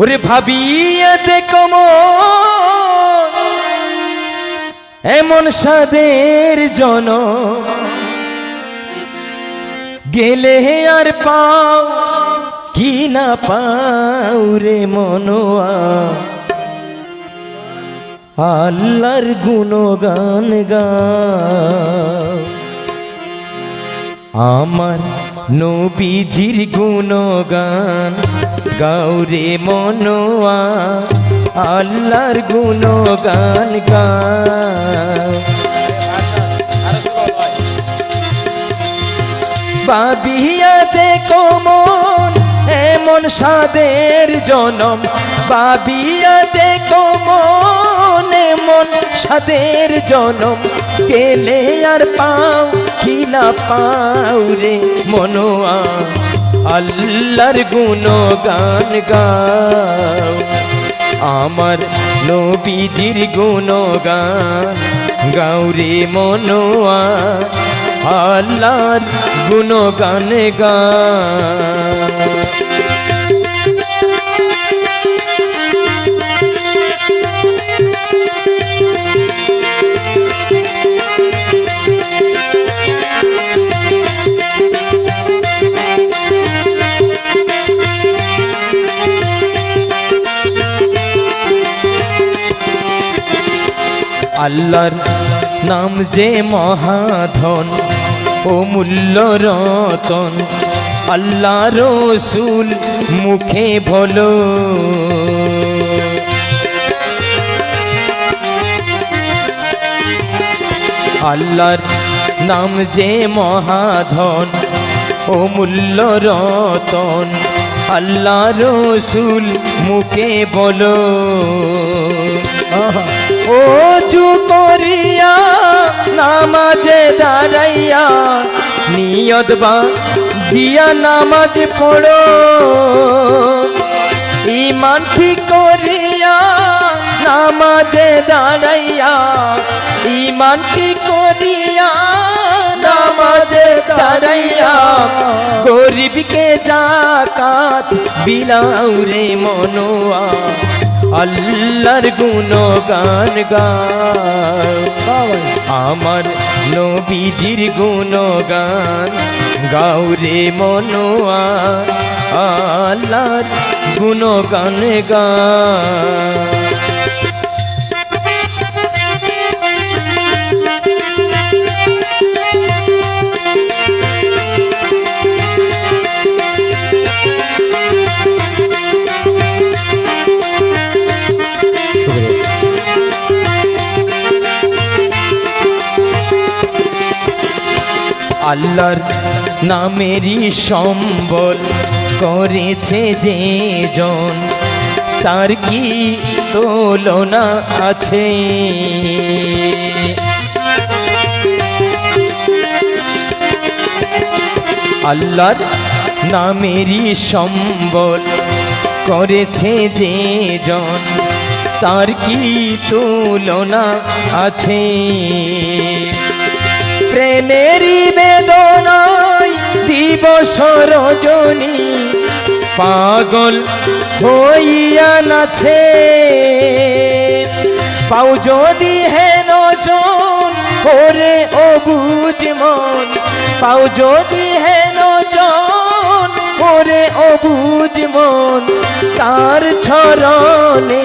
ওরে ভাবিয়ে দেখো মন, এমন সাদের জন গেলে আর পাও কি না পাও রে মনোয়া। আল্লাহর গুণগান গাও। আমার নবীজির গুণগান গাউরে মনোয়া, আল্লাহর গুণগান গাও। বাবিয়া দেখো মন, এমন সাদের জনম। বাবিয়া দেখো মন, এমন সাদের জনম। গেলে আর পাও, কি না পাও রে মনোয়া। আল্লাহর গুণগান গাও। আমার নবীজির গুণগান গাউরে মনোয়া। আল্লাহর গুণগান গা আল্লাহর নাম যে মহাধন ও মূল্য রতন আল্লাহ রসুল মুখে বলো। আল্লাহর নাম যে মহাধন ও মূল্য রতন আল্লাহ রসুল মুখে বলো। ও চু করিয়া নামাজে দাঁড়াইয়া নিয়ত বা দিয়া নামাজ পড়ো। ইমান ঠিক করিয়া নামাজে দাঁড়াইয়া ইমান ঠিক করিয়া নামাজে দাঁড়াইয়া গরিবকে জাকাত বিলাও রে মনোয়া। আল্লাহর গুণগান গাও। আমার নবীজির গুণগান গাও রে মনোয়া। আল্লাহর গুণগান গা আল্লাহর নামেরই সম্বল করেছে যে জন। তার কি তুলনা আছে? আল্লাহর নামেরই সম্বল করেছে যে জন। তার কি তুলনা আছে? প্রেমেরই বেদনায় দিবস রজনী পাগল হইয়া নাছে পাও যদি হেন জন ওরে ও বুঝ মন। পাও যদি হেন জন ওরে ও বুঝ মন। তার ছরণে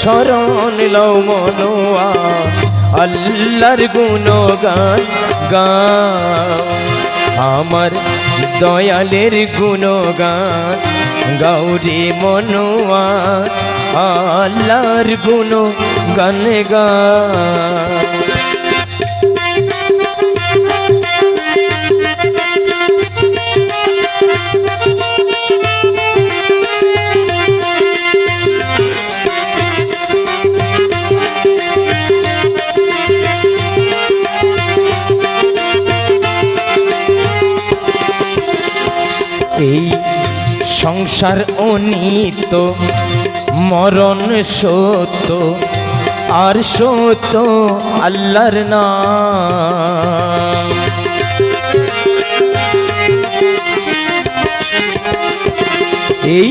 শরণ লও মনোয়া আল্লাহর গুণগান গাও। আমার দয়ালের গুণগান গৌরী মনোয়া। আল্লাহর গুণ গান সংসার অনিত, মরণ সত্য, আর সত্য আল্লাহর নাম। এই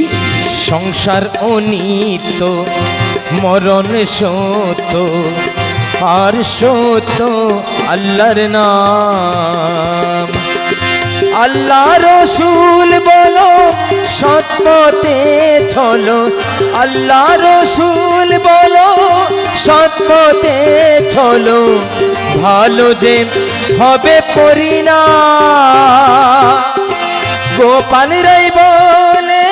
সংসার অনিত, মরণ সত্য, আর সত্য আল্লাহর নাম। আল্লাহ রসুল বলো সৎমতে চলো। আল্লাহ রসুল বলো সৎমতে চলো। ভালো যে হবে পরিণা গোপাল রাই বলে,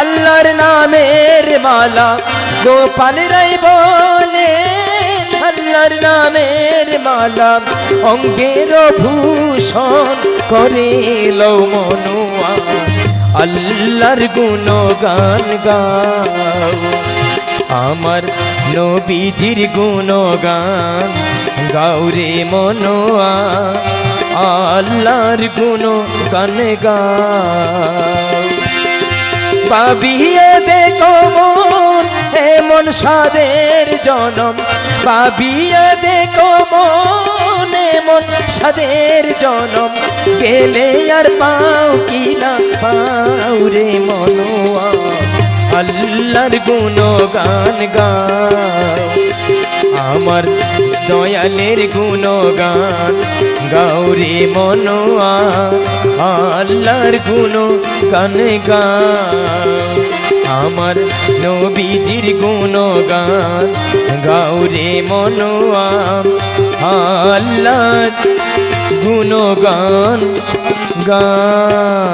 আল্লাহর নামের মালা। গোপাল রাই বলে আল্লাহর নামের মালা, অঙ্গের ভূষণ করে লও মনুয়া। আল্লাহর গুণগান গাও। আমার নবীজির গুণগান গাউরে মনোয়া। আল্লাহর গুণ গান গাও। পাবিয়ে দেখো এমন সাদের জনম? পাবিয়ে দেখো মন সাদের জনম। গেলে আর পাও কি না? পাও রে মনোয়া। আল্লাহর গুণ গান গাও। আমার দয়ালের গুণগান গৌরী মনোয়া। আল্লাহর গুণ গান গাও। আমার নবীজির গুণগান গাউরে মনোয়াম। আল্লাহ গুণগান গান